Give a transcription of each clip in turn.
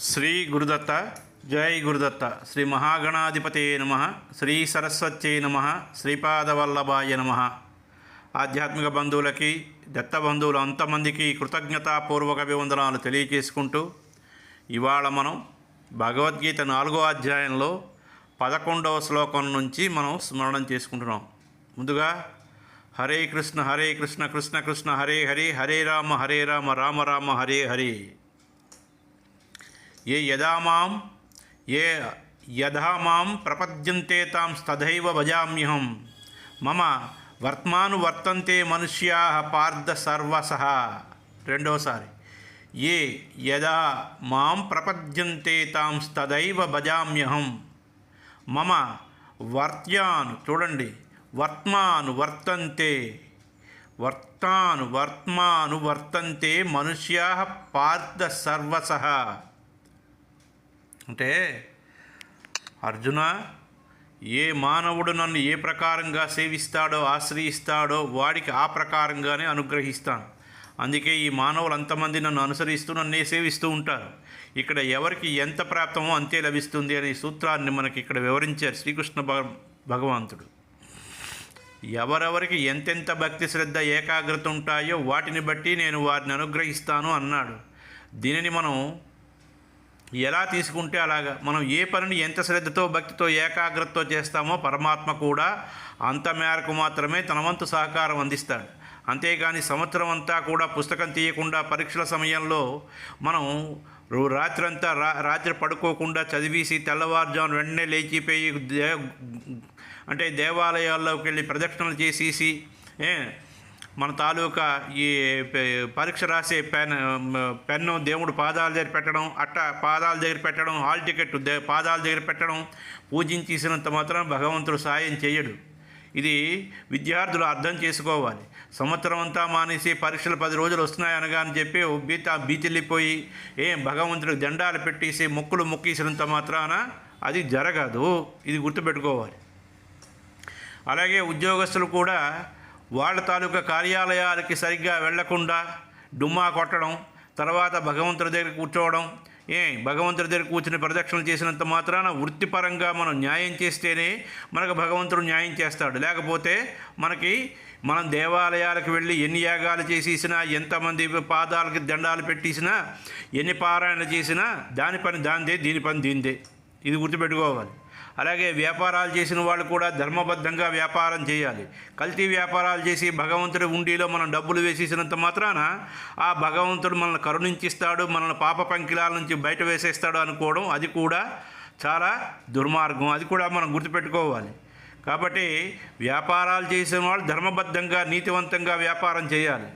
శ్రీ గురుదత్త జై గురుదత్త. శ్రీ మహాగణాధిపతే నమ. శ్రీ సరస్వత్యై నమ. శ్రీపాదవల్లభాయ నమ. ఆధ్యాత్మిక బంధువులకి దత్త బంధువులు అంతమందికి కృతజ్ఞతాపూర్వక అభివందనాలు తెలియజేసుకుంటూ ఇవాళ మనం భగవద్గీత నాలుగో అధ్యాయంలో పదకొండవ శ్లోకం నుంచి మనం స్మరణం చేసుకుంటున్నాం. ముందుగా హరే కృష్ణ హరే కృష్ణ కృష్ణ కృష్ణ హరే హరే హరే రామ హరే రామ రామ రామ హరే హరే. ఏ యదామాం ఏ యథామాం ప్రపద్యంతే తాం తథైవ భజామ్యహం మమ వర్త్మాను వర్తంతే మనుష్యా పార్థ సర్వస. రెండోసారి. ఏ యదా మాం ప్రపద్యంతే తాం తదైవ భజామ్యహం మమ వర్త్యాను చూడండి వర్త్మాను వర్తంతే వర్తాను వర్త్మాను వర్తంతే మనుష్యా పార్థ సర్వస. అంటే అర్జున ఏ మానవుడు నన్ను ఏ ప్రకారంగా సేవిస్తాడో ఆశ్రయిస్తాడో వాడికి ఆ ప్రకారంగానే అనుగ్రహిస్తాను. అందుకే ఈ మానవులు అంతమంది నన్ను అనుసరిస్తూ నన్నే సేవిస్తూ ఉంటారు. ఇక్కడ ఎవరికి ఎంత ప్రాప్తమో అంతే లభిస్తుంది అనే సూత్రాన్ని మనకి ఇక్కడ వివరించారు శ్రీకృష్ణ భగ భగవంతుడు ఎవరెవరికి ఎంతెంత భక్తి శ్రద్ధ ఏకాగ్రత ఉంటాయో వాటిని బట్టి నేను వారిని అనుగ్రహిస్తాను అన్నాడు. దీనిని మనం ఎలా తీసుకుంటే అలాగా? మనం ఏ పనిని ఎంత శ్రద్ధతో భక్తితో ఏకాగ్రతతో చేస్తామో పరమాత్మ కూడా అంత మేరకు మాత్రమే తన వంతు సహకారం అందిస్తాడు. అంతేగాని సంవత్సరం అంతా కూడా పుస్తకం తీయకుండా పరీక్షల సమయంలో మనం రో- రాత్రంతా రా రాత్రి పడుకోకుండా చదివేసి తెల్లవారుజామున వెంటనే లేచిపోయి దే అంటే దేవాలయాల్లోకి వెళ్ళి ప్రదక్షిణలు చేసేసి మన తాలూకా ఈ పరీక్ష రాసే పెన్ పెన్ను దేవుడు పాదాల దగ్గర పెట్టడం అట్ట పాదాల దగ్గర పెట్టడం హాల్ టికెట్ పాదాల దగ్గర పెట్టడం పూజించేసినంత మాత్రం భగవంతుడు సాయం చేయడు. ఇది విద్యార్థులు అర్థం చేసుకోవాలి. సంవత్సరం అంతా మానేసి పరీక్షలు పది రోజులు వస్తున్నాయి అనగా అని చెప్పి ఓ బీత బీతిల్లిపోయి ఏం భగవంతుడికి దండాలు పెట్టేసి మొక్కులు మొక్కేసినంత మాత్రాన అది జరగదు. ఇది గుర్తుపెట్టుకోవాలి. అలాగే ఉద్యోగస్తులు కూడా వాళ్ళ తాలూకా కార్యాలయాలకి సరిగ్గా వెళ్ళకుండా డుమ్మా కొట్టడం తర్వాత భగవంతుడి దగ్గర కూర్చోవడం ఏ భగవంతుడి దగ్గర కూర్చుని ప్రదక్షిణలు చేసినంత మాత్రాన వృత్తిపరంగా మనం న్యాయం చేస్తేనే మనకు భగవంతుడు న్యాయం చేస్తాడు. లేకపోతే మనకి మనం దేవాలయాలకు వెళ్ళి ఎన్ని యాగాలు చేసేసినా ఎంతమంది పాదాలకి దండాలు పెట్టేసినా ఎన్ని పారాయణ చేసినా దాని పని దాందే దీని పని దీందే. ఇది గుర్తుపెట్టుకోవాలి. అలాగే వ్యాపారాలు చేసిన వాళ్ళు కూడా ధర్మబద్ధంగా వ్యాపారం చేయాలి. కల్తీ వ్యాపారాలు చేసి భగవంతుడి ఉండిలో మనం డబ్బులు వేసేసినంత మాత్రాన ఆ భగవంతుడు మనల్ని కరుణించిస్తాడు మనల్ని పాప పంకిలాల నుంచి బయట వేసేస్తాడు అనుకోవడం అది కూడా చాలా దుర్మార్గం. అది కూడా మనం గుర్తుపెట్టుకోవాలి. కాబట్టి వ్యాపారాలు చేసిన వాళ్ళు ధర్మబద్ధంగా నీతివంతంగా వ్యాపారం చేయాలి.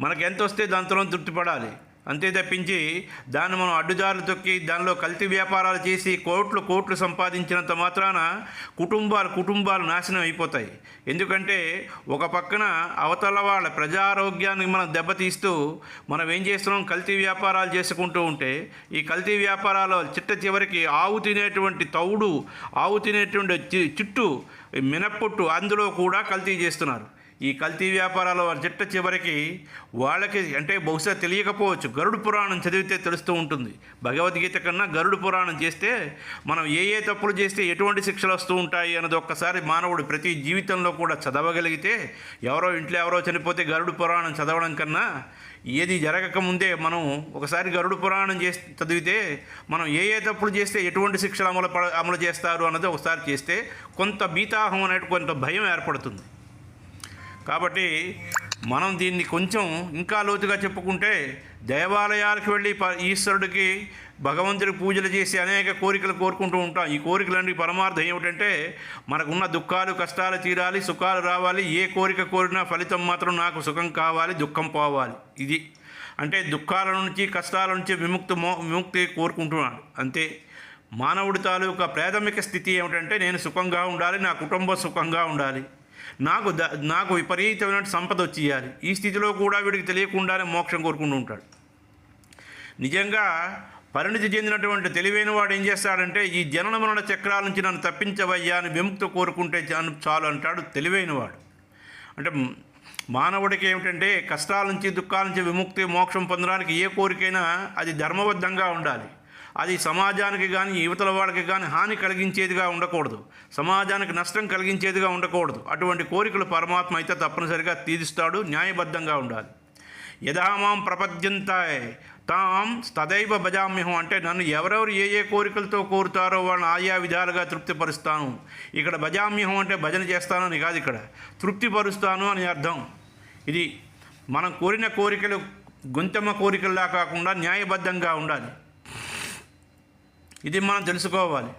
మనకు ఎంత వస్తే దాంతో తృప్తిపడాలి. అంతే తప్పించి దాన్ని మనం అడ్డుదారులు తొక్కి దానిలో కల్తీ వ్యాపారాలు చేసి కోట్లు కోట్లు సంపాదించినంత మాత్రాన కుటుంబాలు కుటుంబాలు నాశనం అయిపోతాయి. ఎందుకంటే ఒక పక్కన అవతల వాళ్ళ ప్రజారోగ్యాన్ని మనం దెబ్బతీస్తూ మనం ఏం చేస్తున్నాం? కల్తీ వ్యాపారాలు చేసుకుంటూ ఉంటే ఈ కల్తీ వ్యాపారాలు చిట్ట చివరికి ఆవు తినేటువంటి తౌడు ఆవు తినేటువంటి చిట్టు చుట్టు మినప్పొట్టు అందులో కూడా కల్తీ చేస్తున్నారు. ఈ కల్తీ వ్యాపారాల చిట్ట చివరికి వాళ్ళకి అంటే బహుశా తెలియకపోవచ్చు. గరుడు పురాణం చదివితే తెలుస్తూ ఉంటుంది. భగవద్గీత కన్నా గరుడు పురాణం చేస్తే మనం ఏ ఏ తప్పులు చేస్తే ఎటువంటి శిక్షలు వస్తూ ఉంటాయి అన్నది ఒక్కసారి మానవుడు ప్రతి జీవితంలో కూడా చదవగలిగితే ఎవరో ఇంట్లో ఎవరో చనిపోతే గరుడు పురాణం చదవడం కన్నా ఏది జరగకముందే మనం ఒకసారి గరుడు పురాణం చేసి చదివితే మనం ఏ ఏ తప్పులు చేస్తే ఎటువంటి శిక్షలు అమలు అమలు చేస్తారు అన్నది ఒకసారి చేస్తే కొంత బీతాహం అనే కొంత భయం ఏర్పడుతుంది. కాబట్టి మనం దీన్ని కొంచెం ఇంకా లోతుగా చెప్పుకుంటే దేవాలయాలకు వెళ్ళి ప- ఈశ్వరుడికి భగవంతుడి పూజలు చేసి అనేక కోరికలు కోరుకుంటూ ఉంటాం. ఈ కోరికలన్నీ పరమార్థం ఏమిటంటే మనకున్న దుఃఖాలు కష్టాలు తీరాలి సుఖాలు రావాలి. ఏ కోరిక కోరినా ఫలితం మాత్రం నాకు సుఖం కావాలి దుఃఖం పోవాలి. ఇది అంటే దుఃఖాల నుంచి కష్టాల నుంచి విముక్తి మో విముక్తి కోరుకుంటున్నాడు అంతే. మానవుడి తాలూకా ప్రాథమిక స్థితి ఏమిటంటే నేను సుఖంగా ఉండాలి నా కుటుంబం సుఖంగా ఉండాలి. నాకు నాకు విపరీతమైన సంపద వచ్చేయాలి ఈ స్థితిలో కూడా వీడికి తెలియకుండానే మోక్షం కోరుకుంటూ ఉంటాడు. నిజంగా పరిణితి చెందినటువంటి తెలివైన వాడు ఏం చేస్తాడంటే ఈ జనన మరణ చక్రాల నుంచి నన్ను తప్పించవయ్యా అని విముక్తి కోరుకుంటే చాలు అంటాడు తెలివైనవాడు అంటే మానవుడికి ఏమిటంటే కష్టాల నుంచి దుఃఖాల నుంచి విముక్తి మోక్షం పొందడానికి ఏ కోరికైనా అది ధర్మబద్ధంగా ఉండాలి. అది సమాజానికి కానీ యువతల వాళ్ళకి కానీ హాని కలిగించేదిగా ఉండకూడదు. సమాజానికి నష్టం కలిగించేదిగా ఉండకూడదు. అటువంటి కోరికలు పరమాత్మ అయితే తప్పనిసరిగా తీరుస్తాడు న్యాయబద్ధంగా ఉండాలి. యథామాం ప్రపద్యంతాయ్ తాం తదైవ భజామ్యహం అంటే నన్ను ఎవరెవరు ఏ ఏ కోరికలతో కోరుతారో వాళ్ళని ఆయా విధాలుగా తృప్తిపరుస్తాను. ఇక్కడ భజామ్యహం అంటే భజన చేస్తానని కాదు ఇక్కడ. తృప్తిపరుస్తాను అని అర్థం. ఇది మనం కోరిన కోరికలు గుంతమ్మ కోరికల్లా కాకుండా న్యాయబద్ధంగా ఉండాలి. ఇది మనం తెలుసుకోవాలి.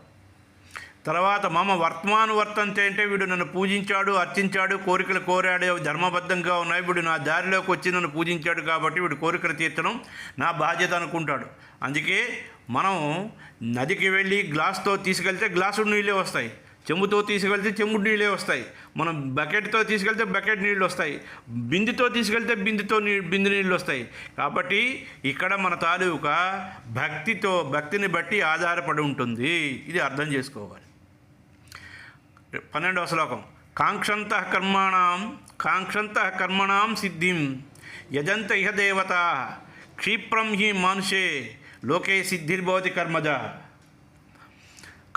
తర్వాత మమ వర్తమాను వర్తంతే అంటే వీడు నన్ను పూజించాడు అర్చించాడు కోరికలు కోరాడు అవి ధర్మబద్ధంగా ఉన్నాయి. వీడు నా దారిలోకి వచ్చి నన్ను పూజించాడు కాబట్టి వీడు కోరికలు తీర్చడం నా బాధ్యత అనుకుంటాడు. అందుకే మనం నదికి వెళ్ళి గ్లాస్తో తీసుకెళ్తే గ్లాసుడు నీళ్ళే వస్తాయి. చెంబుతో తీసుకెళ్తే చెంబు నీళ్ళే వస్తాయి. మనం బకెట్తో తీసుకెళ్తే బకెట్ నీళ్ళు వస్తాయి. బిందుతో తీసుకెళ్తే బిందుతో నీ బిందు నీళ్ళు వస్తాయి. కాబట్టి ఇక్కడ మన తాలూకా భక్తితో భక్తిని బట్టి ఆధారపడి ఉంటుంది. ఇది అర్థం చేసుకోవాలి. పన్నెండవ శ్లోకం. కాంక్షంత కర్మాణం కాంక్షంత కర్మణాం సిద్ధిం. యజంత ఇహ దేవత క్షిప్రం హి మానుషే లోకే సిద్ధిర్భవతి కర్మజ.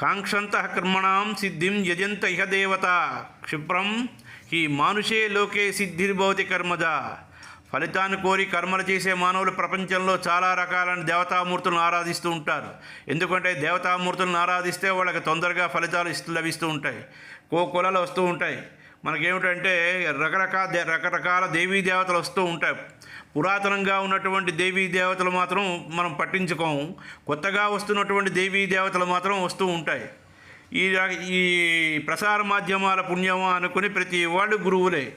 కాంక్షంత కర్మణాం సిద్ధిం యజంత ఇహ దేవత. క్షిప్రం ఈ మానుషే లోకే సిద్ధిర్భవతి కర్మజ. ఫలితాన్ని కోరి కర్మలు చేసే మానవులు ప్రపంచంలో చాలా రకాలైన దేవతామూర్తులను ఆరాధిస్తూ ఉంటారు. ఎందుకంటే దేవతామూర్తులను ఆరాధిస్తే వాళ్ళకి తొందరగా ఫలితాలు ఇస్తూ లభిస్తూ ఉంటాయి. కో కులాలు వస్తూ ఉంటాయి. మనకేమిటంటే రకరకాల దే- రకరకాల దేవీ దేవతలు వస్తూ ఉంటాయి. పురాతనంగా ఉన్నటువంటి దేవీ దేవతలు మాత్రం మనం పట్టించుకోము. కొత్తగా వస్తున్నటువంటి దేవీ దేవతలు మాత్రం వస్తూ ఉంటాయి. ఈ ఈ ప్రసార మాధ్యమాల పుణ్యమా అనుకుని ప్రతి వాళ్ళు గురువులే.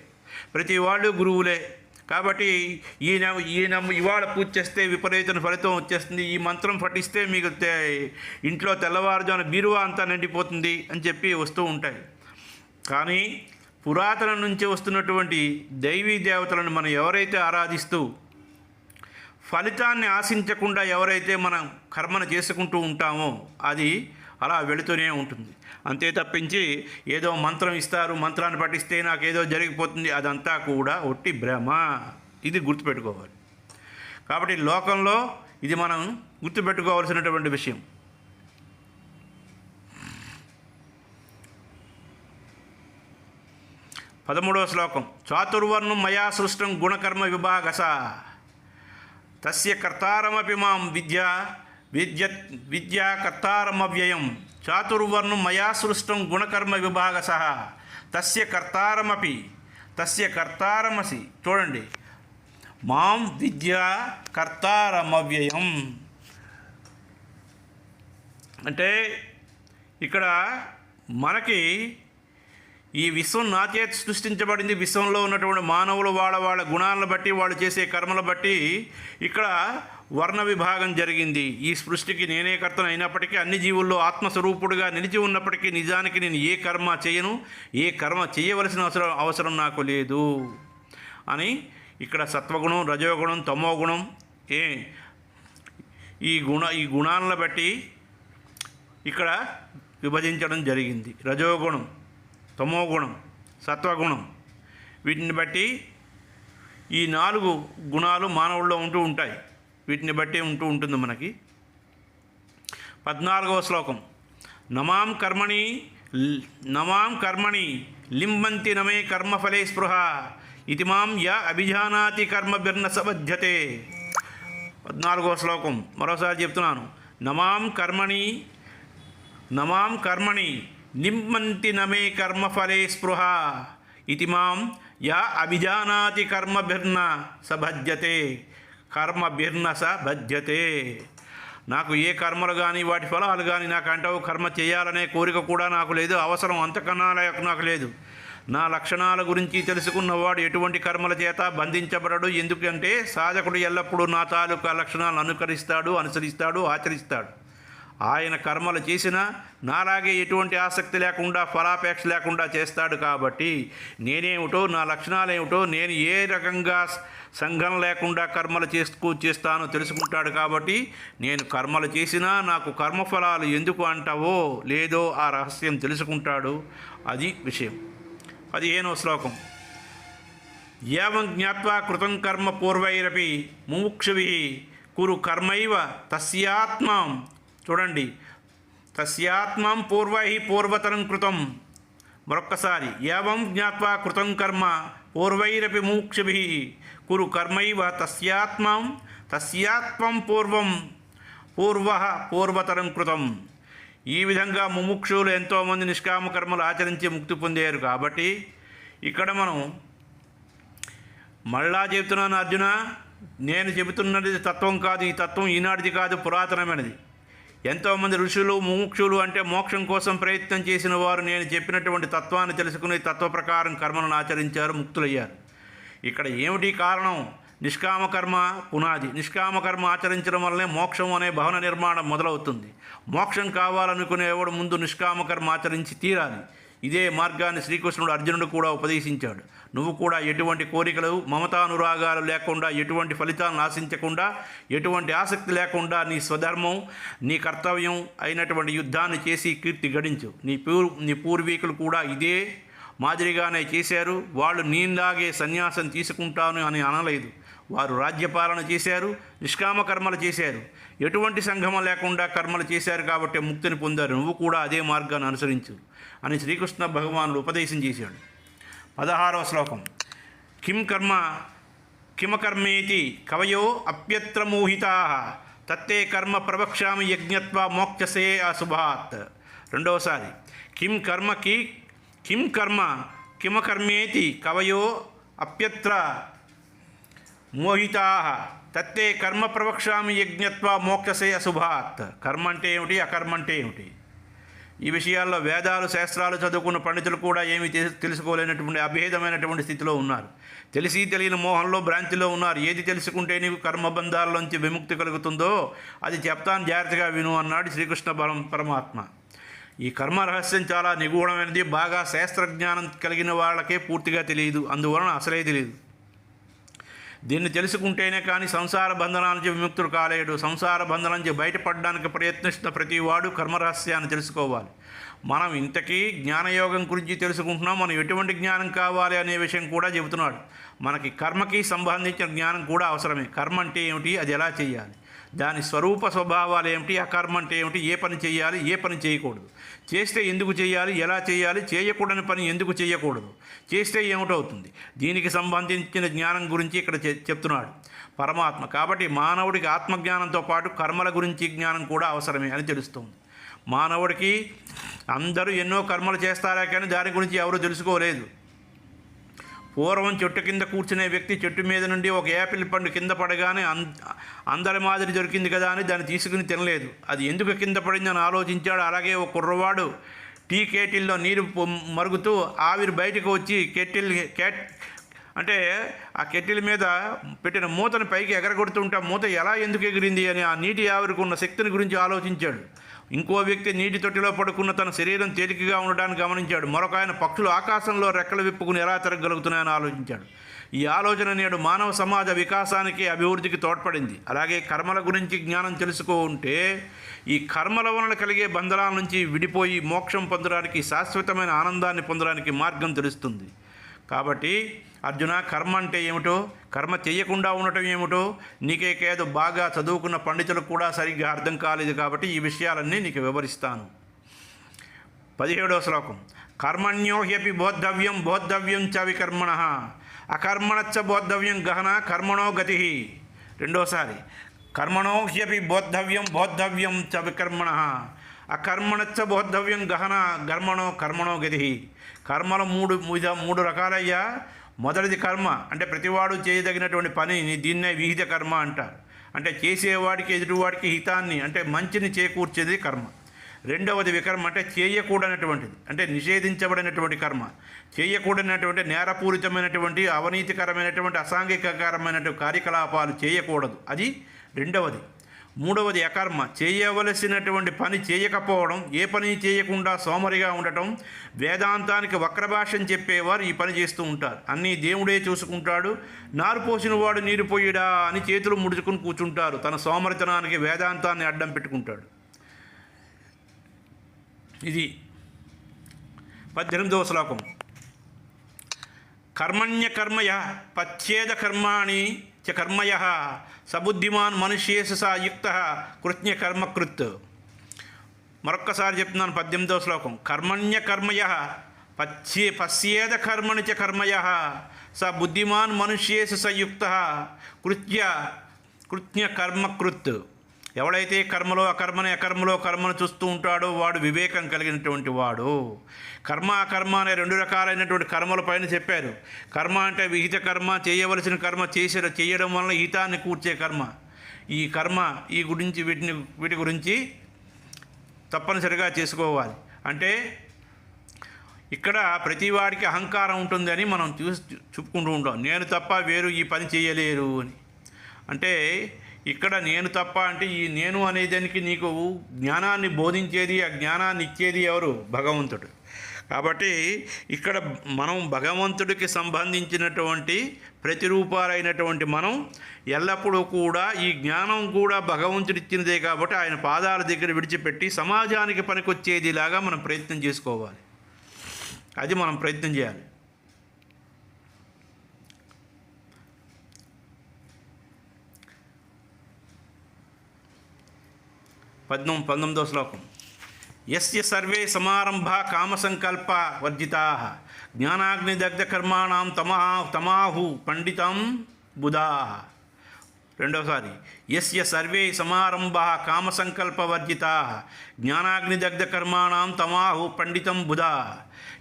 ప్రతి వాళ్ళు గురువులే. కాబట్టి ఈయన ఈయన ఇవాళ పూజ చేస్తే విపరీతమైన ఫలితం వచ్చేస్తుంది. ఈ మంత్రం పఠిస్తే మీకు ఇంట్లో తెల్లవారుజామున బీరువా అంతా నిండిపోతుంది అని చెప్పి వస్తూ ఉంటాయి. కానీ పురాతనం నుంచి వస్తున్నటువంటి దైవీ దేవతలను మనం ఎవరైతే ఆరాధిస్తూ ఫలితాన్ని ఆశించకుండా ఎవరైతే మనం కర్మను చేసుకుంటూ ఉంటామో అది అలా వెళుతూనే ఉంటుంది. అంతే తప్పించి ఏదో మంత్రం ఇస్తారు మంత్రాన్ని పఠిస్తే నాకు ఏదో జరిగిపోతుంది అదంతా కూడా ఒట్టి భ్రమ. ఇది గుర్తుపెట్టుకోవాలి. కాబట్టి లోకంలో ఇది మనం గుర్తుపెట్టుకోవాల్సినటువంటి విషయం. పదమూడవ శ్లోకం. చాతుర్వర్ణం మయా సృష్టం గుణకర్మ విభాగస. తస్య కర్తారమపి మాం విద్య విద్య విద్యా కర్తారమవ్యయం. చాతుర్వర్ణం మయా సృష్టం గుణకర్మ విభాగస. తస్య కర్తారమపి తస్య కర్తారమసి. చూడండి. మాం విద్య కర్తారమవ్యయం. అంటే ఇక్కడ మనకి ఈ విశ్వం నాచేతి సృష్టించబడింది. విశ్వంలో ఉన్నటువంటి మానవులు వాళ్ళ వాళ్ళ గుణాలను బట్టి వాళ్ళు చేసే కర్మలు బట్టి ఇక్కడ వర్ణ విభాగం జరిగింది. ఈ సృష్టికి నేనే కర్తను అయినప్పటికీ అన్ని జీవుల్లో ఆత్మస్వరూపుడుగా నిలిచి ఉన్నప్పటికీ నిజానికి నేను ఏ కర్మ చేయను ఏ కర్మ చేయవలసిన అవసరం అవసరం నాకు లేదు అని ఇక్కడ సత్వగుణం రజోగుణం తమోగుణం ఏ ఈ గుణ ఈ గుణాలను బట్టి ఇక్కడ విభజించడం జరిగింది. రజోగుణం. తమోగుణం సత్వగుణం. వీటిని బట్టి ఈ నాలుగు గుణాలు మానవుల్లో ఉంటూ ఉంటాయి. వీటిని బట్టి ఉంటూ ఉంటుంది మనకి. పద్నాలుగవ శ్లోకం. నమాం కర్మణి నమాం కర్మణి లింబంతి నమే కర్మఫలే స్పృహ. ఇది మాం య అభిజానాతి కర్మభిర్న సబధ్యతే పద్నాలుగవ శ్లోకం. మరోసారి చెప్తున్నాను. నమాం కర్మణి నమాం కర్మణి నిమ్మంతి నమే కర్మఫలే స్పృహ. ఇది మాం యా అభిజానాతి కర్మభిర్న సభజ్యతే కర్మభిర్న సభజ్యతే నాకు ఏ కర్మలు కానీ వాటి ఫలాలు కానీ నాకు అంటావు కర్మ చేయాలనే కోరిక కూడా నాకు లేదు అవసరం అంతకన్నా నాకు లేదు. నా లక్షణాల గురించి తెలుసుకున్నవాడు ఎటువంటి కర్మల చేత బంధించబడడు? ఎందుకంటే సాధకుడు ఎల్లప్పుడూ నా తాలూకా లక్షణాలను అనుకరిస్తాడు అనుసరిస్తాడు ఆచరిస్తాడు. ఆయన కర్మలు చేసినా నాలాగే ఎటువంటి ఆసక్తి లేకుండా ఫలాపేక్ష లేకుండా చేస్తాడు కాబట్టి నేనేమిటో నా లక్షణాలేమిటో నేను ఏ రకంగా సంఘం లేకుండా కర్మలు చేసుకు చేస్తానో తెలుసుకుంటాడు కాబట్టి నేను కర్మలు చేసినా నాకు కర్మఫలాలు ఎందుకు అంటావో లేదో ఆ రహస్యం తెలుసుకుంటాడు. అది విషయం. పదిహేనో శ్లోకం. ఏవం జ్ఞాత్వా కృతం కర్మ పూర్వైరపి ముముక్షువి కురు కర్మైవ తస్యాత్మాం చూడండి. తస్యాత్మం పూర్వై పూర్వతరం కృతం. మరొక్కసారి ఏవం జ్ఞాత్వా కృతం కర్మ పూర్వైరపి ముముక్షుభి కురు కర్మైవ తస్యాత్మం తస్యాత్మం పూర్వం పూర్వ పూర్వతరం కృతం. ఈ విధంగా ముముక్షులు ఎంతోమంది నిష్కామ కర్మలు ఆచరించి ముక్తి పొందారు కాబట్టి ఇక్కడ మనం మళ్ళా చెబుతున్నాను అర్జున నేను చెబుతున్నది తత్వం కాదు ఈ తత్వం ఈనాటిది కాదు పురాతనమైనది. ఎంతోమంది ఋషులు ముముక్షులు అంటే మోక్షం కోసం ప్రయత్నం చేసిన వారు నేను చెప్పినటువంటి తత్వాన్ని తెలుసుకుని తత్వ ప్రకారం కర్మలను ఆచరించారు ముక్తులయ్యారు. ఇక్కడ ఏమిటి కారణం? నిష్కామకర్మ పునాది. నిష్కామకర్మ ఆచరించడం వల్లనే మోక్షం అనే భవన నిర్మాణం మొదలవుతుంది. మోక్షం కావాలనుకునేవాడు ముందు నిష్కామకర్మ ఆచరించి తీరాలి. ఇదే మార్గాన్ని శ్రీకృష్ణుడు అర్జునుడు కూడా ఉపదేశించాడు. నువ్వు కూడా ఎటువంటి కోరికలు మమతానురాగాలు లేకుండా ఎటువంటి ఫలితాలను ఆశించకుండా ఎటువంటి ఆసక్తి లేకుండా నీ స్వధర్మం నీ కర్తవ్యం అయినటువంటి యుద్ధాన్ని చేసి కీర్తి గడించు. నీ పూర్ నీ పూర్వీకులు కూడా ఇదే మాదిరిగానే చేశారు. వాళ్ళు నీలాగే సన్యాసం తీసుకుంటాను అని అనలేదు. వారు రాజ్యపాలన చేశారు నిష్కామ కర్మలు చేశారు. ఎటువంటి సంఘమం లేకుండా కర్మలు చేశారు కాబట్టి ముక్తిని పొందారు. నువ్వు కూడా అదే మార్గాన్ని అనుసరించు అని శ్రీకృష్ణ భగవానుడు ఉపదేశం చేశాడు. పదహారవ శ్లోకం. కిం కర్మ కిమకర్మేతి కవయో అప్యత్ర మోహితా. తత్తే కర్మ ప్రవక్ష్యామి యజ్ఞత్వ మోక్షసే అశుభాత్. రెండవసారి. కిం కర్మకి కిం కర్మ కిమకర్మేతి కవయో అప్యత్ర మోహితా. తత్తే కర్మ ప్రవక్ష్యామి యజ్ఞత్వ మోక్షసే అశుభాత్. కర్మ అంటే ఏమిటి? అకర్మ అంటే ఏమిటి? ఈ విషయాల్లో వేదాలు శాస్త్రాలు చదువుకున్న పండితులు కూడా ఏమీ తెలుసుకోలేనటువంటి అభేదమైనటువంటి స్థితిలో ఉన్నారు. తెలిసి తెలియని మోహంలో భ్రాంతిలో ఉన్నారు. ఏది తెలుసుకుంటే నీకు కర్మబంధాలలోంచి విముక్తి కలుగుతుందో అది చెప్తాను జాగ్రత్తగా విను అన్నాడు శ్రీకృష్ణ పరం పరమాత్మ. ఈ కర్మ రహస్యం చాలా నిగూఢమైనది. బాగా శాస్త్రజ్ఞానం కలిగిన వాళ్ళకే పూర్తిగా తెలియదు. అందువలన అసలే తెలియదు. దీన్ని తెలుసుకుంటేనే కానీ సంసార బంధనాల నుంచి విముక్తుడు కాలేడు. సంసార బంధనం నుంచి బయటపడడానికి ప్రయత్నిస్తున్న ప్రతి వాడు కర్మరహస్యాన్ని తెలుసుకోవాలి. మనం ఇంతకీ జ్ఞానయోగం గురించి తెలుసుకుంటున్నాం. మనం ఎటువంటి జ్ఞానం కావాలి అనే విషయం కూడా చెబుతున్నాడు. మనకి కర్మకి సంబంధించిన జ్ఞానం కూడా అవసరమే. కర్మ అంటే ఏమిటి? అది ఎలా చేయాలి? దాని స్వరూప స్వభావాలు ఏమిటి అకర్మ అంటే ఏమిటి ఏ పని చేయాలి ఏ పని చేయకూడదు. చేస్తే ఎందుకు చేయాలి ఎలా చేయాలి చేయకూడని పని ఎందుకు చేయకూడదు. చేస్తే ఏమిటవుతుంది? దీనికి సంబంధించిన జ్ఞానం గురించి ఇక్కడ చెప్తున్నాడు పరమాత్మ. కాబట్టి మానవుడికి ఆత్మజ్ఞానంతో పాటు కర్మల గురించి జ్ఞానం కూడా అవసరమే అని తెలుస్తుంది. మానవుడికి అందరూ ఎన్నో కర్మలు చేస్తారా కానీ దాని గురించి ఎవరు తెలుసుకోలేదు. పూర్వం చెట్టు కింద కూర్చునే వ్యక్తి చెట్టు మీద నుండి ఒక యాపిల్ పండు కింద పడగానే అంద అందరి మాదిరి దొరికింది కదా అని దాన్ని తీసుకుని తినలేదు. అది ఎందుకు కింద పడిందని ఆలోచించాడు. అలాగే ఒక కుర్రవాడు టీ కేటిల్లో నీరు మరుగుతూ ఆవిరి బయటకు వచ్చి కెటిల్ కేట్ అంటే ఆ కెటిల్ మీద పెట్టిన మూతను పైకి ఎగరగొడుతుంటే ఆ మూత ఎలా ఎందుకు ఎగిరింది అని ఆ నీటి ఆవిరికి ఉన్న శక్తిని గురించి ఆలోచించాడు. ఇంకో వ్యక్తి నీటి తొట్టిలో పడుకున్న తన శరీరం తేలికగా ఉండడానికి గమనించాడు. మరొక ఆయన పక్షులు ఆకాశంలో రెక్కలు విప్పుకుని ఎలా తిరగలుగుతున్నాయని ఆలోచించాడు. ఈ ఆలోచన నేడు మానవ సమాజ వికాసానికి అభివృద్ధికి తోడ్పడింది. అలాగే కర్మల గురించి జ్ఞానం తెలుసుకుంటే ఈ కర్మల వలన కలిగే బంధనాల నుంచి విడిపోయి మోక్షం పొందడానికి శాశ్వతమైన ఆనందాన్ని పొందడానికి మార్గం తెలుస్తుంది. కాబట్టి అర్జున కర్మ అంటే ఏమిటో కర్మ చేయకుండా ఉండటం ఏమిటో నీకే కేదు బాగా చదువుకున్న పండితులకు కూడా సరిగ్గా అర్థం కాలేదు కాబట్టి ఈ విషయాలన్నీ నీకు వివరిస్తాను. పదిహేడవ శ్లోకం. కర్మణ్యోహ్యపి బోద్ధవ్యం బోద్ధవ్యం చ వికర్మణ. అకర్మణచ్చ బోద్ధవ్యం గహన కర్మణో గతి. రెండోసారి. కర్మణోహ్యపి బోద్ధవ్యం బోద్ధవ్యం చ వికర్మణ. అకర్మణచ్చ బోద్ధవ్యం గహన కర్మణో కర్మణో గతి. కర్మలు మూడు మూడు మూడు రకాలయ్యా. మొదటిది కర్మ అంటే ప్రతివాడు చేయదగినటువంటి పని దీన్నే విహిత కర్మ అంటారు. అంటే చేసేవాడికి ఎదుటివాడికి హితాన్ని అంటే మంచిని చేకూర్చేది కర్మ. రెండవది వికర్మ అంటే చేయకూడనటువంటిది అంటే నిషేధించబడినటువంటి కర్మ. చేయకూడనటువంటి నేరపూరితమైనటువంటి అవినీతికరమైనటువంటి అసాంఘికకరమైనటువంటి కార్యకలాపాలు చేయకూడదు. అది రెండవది. మూడవది అకర్మ. చేయవలసినటువంటి పని చేయకపోవడం ఏ పని చేయకుండా సోమరిగా ఉండటం వేదాంతానికి వక్రభాష్యం చెప్పేవారు ఈ పని చేస్తూ ఉంటారు. అన్నీ దేవుడే చూసుకుంటాడు. నారు పోసిన వాడు నీరు పోయిడా అని చేతులు ముడుచుకుని కూర్చుంటారు. తన సోమరితనానికి వేదాంతాన్ని అడ్డం పెట్టుకుంటాడు. ఇది పద్దెనిమిదవ శ్లోకం. కర్మణ్య కర్మయ పచ్ఛేద కర్మాణి చ కర్మయ సబుద్ధిమాన్ మనుష్యేసు సా యుక్త. కృత్య కర్మకృత్ మరొక్కసారి చెప్తున్నాను పద్దెనిమిదవ శ్లోకం. కర్మణ్య కర్మయ. పచ్యే పశ్యేద కర్మణి చ కర్మయ. స బుద్ధిమాన్ మనుష్యేసు సయుక్త కృత్య కృత్య కర్మకృత్ ఎవడైతే కర్మలో అకర్మని అకర్మలో కర్మను చూస్తూ ఉంటాడో వాడు వివేకం కలిగినటువంటి వాడు. కర్మ అకర్మ అనే రెండు రకాలైనటువంటి కర్మల పైన చెప్పారు. కర్మ అంటే విహిత కర్మ చేయవలసిన కర్మ చేసే చేయడం వలన హితాన్ని కూర్చే కర్మ. ఈ కర్మ ఈ గురించి వీటిని వీటి గురించి తప్పనిసరిగా చేసుకోవాలి. అంటే ఇక్కడ ప్రతివాడికి అహంకారం ఉంటుందని మనం చూసి చెప్పుకుంటూ ఉంటాం. నేను తప్ప వేరు ఈ పని చేయలేరు అని. అంటే ఇక్కడ నేను తప్ప అంటే ఈ నేను అనేదానికి నీకు జ్ఞానాన్ని బోధించేది ఆ జ్ఞానాన్ని ఇచ్చేది ఎవరు? భగవంతుడు. కాబట్టి ఇక్కడ మనం భగవంతుడికి సంబంధించినటువంటి ప్రతిరూపాలైనటువంటి మనం ఎల్లప్పుడూ కూడా ఈ జ్ఞానం కూడా భగవంతుడిచ్చినదే కాబట్టి ఆయన పాదాల దగ్గర విడిచిపెట్టి సమాజానికి పనికొచ్చేదిలాగా మనం ప్రయత్నం చేసుకోవాలి. అది మనం ప్రయత్నం చేయాలి. పద్మం పంతొమ్మిదో శ్లోకం. యస్య సర్వే సమారంభ కామసంకల్ప వర్జితా. జ్ఞానాగ్నిదగ్ధ కర్మాణం తమా తమాహు పండితం బుధా. రెండోసారి యస్య సర్వే సమారంభ కామసంకల్ప వర్జితా. జ్ఞానాగ్నిదగ్ధ కర్మాణం తమాహు పండితం బుధా.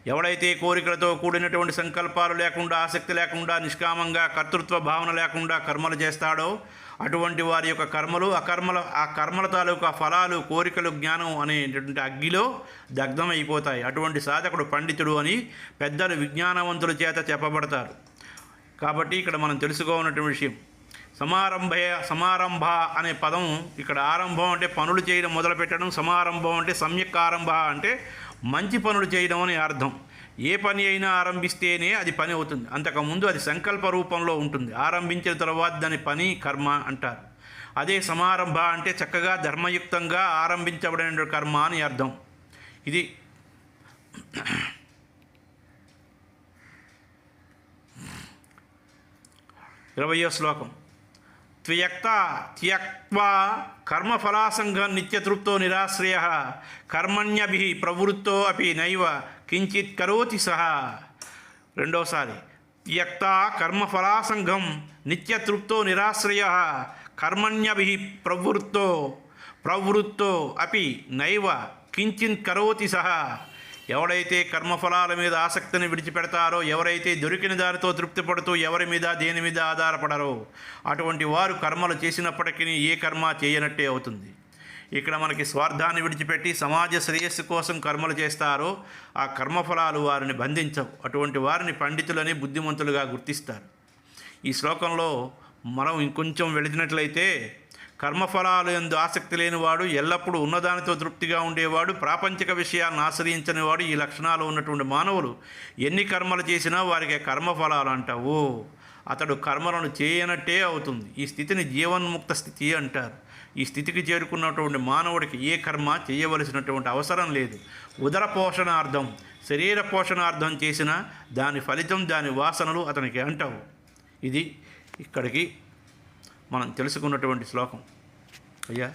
ఎవడైతే కోరికలతో కూడినటువంటి సంకల్పాలు లేకుండా ఆసక్తి లేకుండా నిష్కామంగా కర్తృత్వ భావన లేకుండా కర్మలు చేస్తాడో అటువంటి వారి యొక్క కర్మలు అకర్మల ఆ కర్మల తాలూకా ఫలాలు కోరికలు జ్ఞానం అనేటువంటి అగ్గిలో దగ్ధమైపోతాయి. అటువంటి సాధకుడు పండితుడు అని పెద్దలు విజ్ఞానవంతుల చేత చెప్పబడతారు. కాబట్టి ఇక్కడ మనం తెలుసుకోనటువంటి విషయం. సమారంభ సమారంభ అనే పదం ఇక్కడ ఆరంభం అంటే పనులు చేయడం మొదలుపెట్టడం సమారంభం అంటే సమ్యక్ ఆరంభ అంటే మంచి పనులు చేయడం అని అర్థం. ఏ పని అయినా ఆరంభిస్తేనే అది పని అవుతుంది. అంతకుముందు అది సంకల్ప రూపంలో ఉంటుంది. ఆరంభించిన తర్వాత దాని పని కర్మ అంటారు. అదే సమారంభ అంటే చక్కగా ధర్మయుక్తంగా ఆరంభించబడిన కర్మ అని అర్థం. ఇది ఇరవయో శ్లోకం. త్వయక్త త్యక్వా కర్మఫలాసంగం నిత్యతృప్తో నిరాశ్రయ కర్మణ్యభి ప్రవృత్తో అపి నైవ కించిత్ కరోతి సహా. రెండోసారి త్యక్త కర్మఫలాసంగం నిత్యతృప్తో నిరాశ్రయ కర్మణ్యభి ప్రవృత్తో ప్రవృత్తో అపి నైవ కించిన్ కరోతి సహా. ఎవడైతే కర్మఫలాల మీద ఆసక్తిని విడిచిపెడతారో ఎవరైతే దొరికిన దానితో తృప్తి పడుతూ ఎవరి మీద దేని మీద ఆధారపడరో అటువంటి వారు కర్మలు చేసినప్పటికీ ఏ కర్మ చేయనట్టే అవుతుంది. ఇక్కడ మనకి స్వార్థాన్ని విడిచిపెట్టి సమాజ శ్రేయస్సు కోసం కర్మలు చేస్తారో. ఆ కర్మఫలాలు వారిని బంధించవు. అటువంటి వారిని పండితులని బుద్ధిమంతులుగా గుర్తిస్తారు. ఈ శ్లోకంలో మనం ఇంకొంచెం వెళినట్లయితే కర్మఫలాలు ఎందు ఆసక్తి లేనివాడు ఎల్లప్పుడూ ఉన్నదానితో తృప్తిగా ఉండేవాడు ప్రాపంచిక విషయాలను ఆశ్రయించని వాడు ఈ లక్షణాలు ఉన్నటువంటి మానవులు ఎన్ని కర్మలు చేసినా వారికి కర్మఫలాలు అంటావు. అతడు కర్మలను చేయనట్టే అవుతుంది. ఈ స్థితిని జీవన్ముక్త స్థితి అంటారు. ఈ స్థితికి చేరుకున్నటువంటి మానవుడికి ఏ కర్మ చేయవలసినటువంటి అవసరం లేదు. ఉదర పోషణార్థం శరీర పోషణార్థం చేసిన దాని ఫలితం దాని వాసనలు అతనికి అంటావు. ఇది ఇక్కడికి మనం తెలుసుకున్నటువంటి శ్లోకం. అయ్యా?